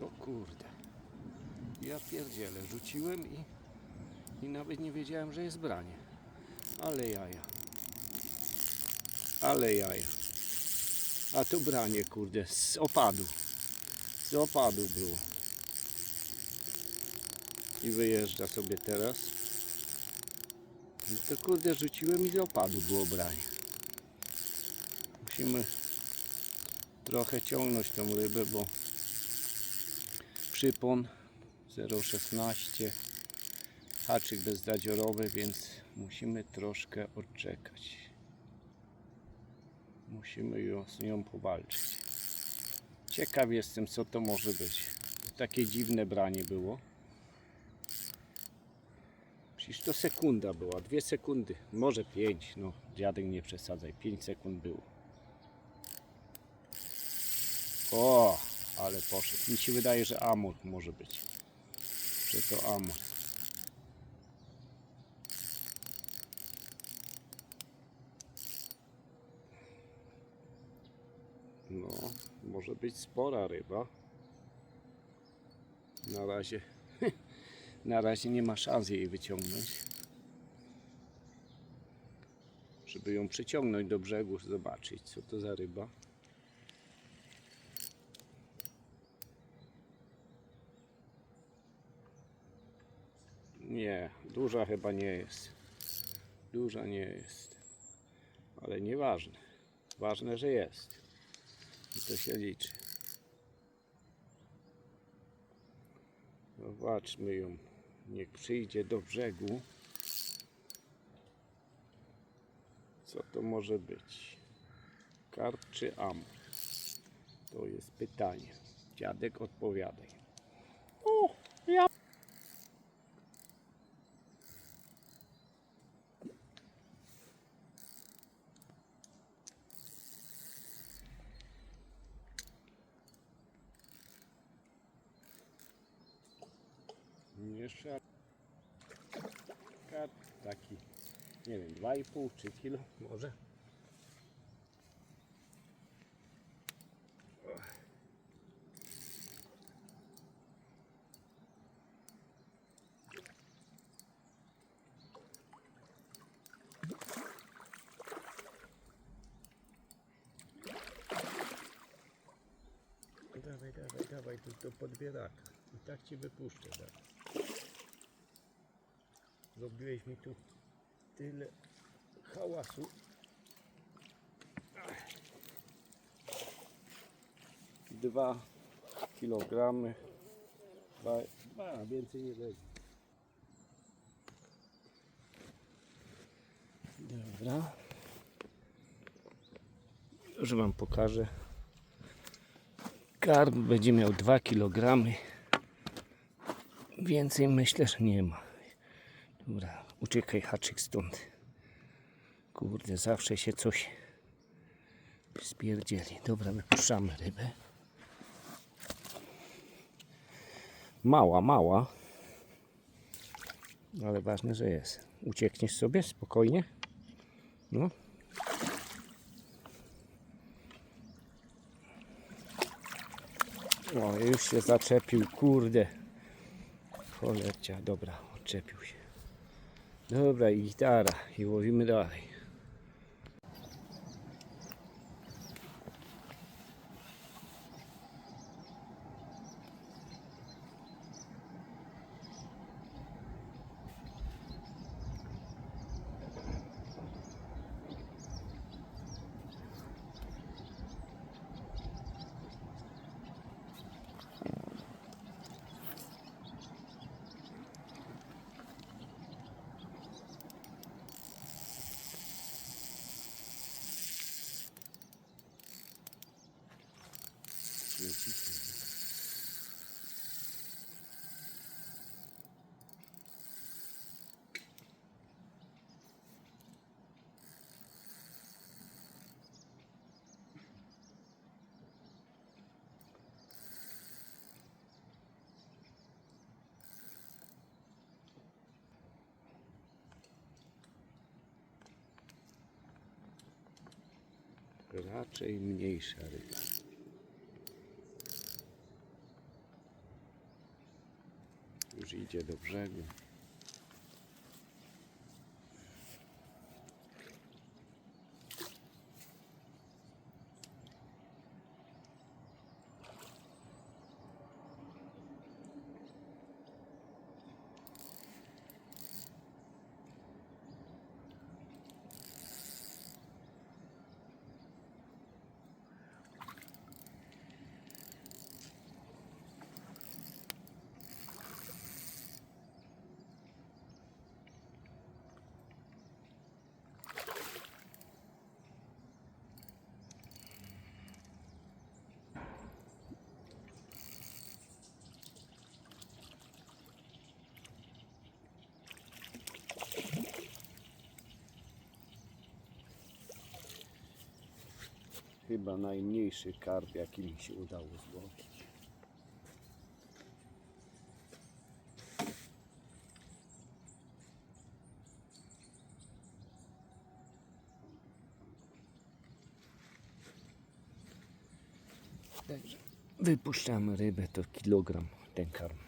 O kurde. Ja pierdzielę, rzuciłem i, i nawet nie wiedziałem, że jest branie. Ale jaja. Ale jaja. A tu branie, kurde, z opadu. Z opadu było. I wyjeżdża sobie teraz. No to kurde, rzuciłem i z opadu było branie. Musimy trochę ciągnąć tą rybę, bo przypon 0,16 haczyk bezdradziorowy, więc musimy troszkę odczekać. Musimy ją, z nią powalczyć. Ciekaw jestem, co to może być. Takie dziwne branie było. Przecież to sekunda była, dwie sekundy, może pięć, no dziadek nie przesadzaj, pięć sekund było. O, ale poszedł. Mi się wydaje, że amur może być. Że to amur. No, może być spora ryba. Na razie, na razie nie ma szans jej wyciągnąć. Żeby ją przyciągnąć do brzegu, zobaczyć co to za ryba. Nie, duża chyba nie jest. Duża nie jest. Ale nieważne. Ważne, że jest. I to się liczy. Zobaczmy ją. Niech przyjdzie do brzegu. Co to może być? Karp czy amur? To jest pytanie. Dziadek odpowiadaj. Karp taki, nie wiem, 2,5 3 kilo może. Dawaj, dawaj, dawaj, tu do podbieraka. I tak ci wypuszczę, tak. Zrobiłeś mi tu tyle hałasu. Dwa kilogramy. Dwa, dwa więcej nie będzie. Dobra. Już wam pokażę. Karp będzie miał 2 kg. Więcej myślę, że nie ma. Dobra, uciekaj haczyk stąd. Kurde, zawsze się coś spierdzieli. Dobra, wypuszczamy rybę. Mała, mała. Ale ważne, że jest. Uciekniesz sobie spokojnie. No. O, już się zaczepił, kurde. Cholercia, dobra, odczepił się. Dobra, i gitara, i łowimy dalej. Raczej mniejsza ryba. Już idzie do brzegu. Chyba najmniejszy karp, jaki mi się udało złowić. Także wypuszczamy rybę, to kilogram ten karp.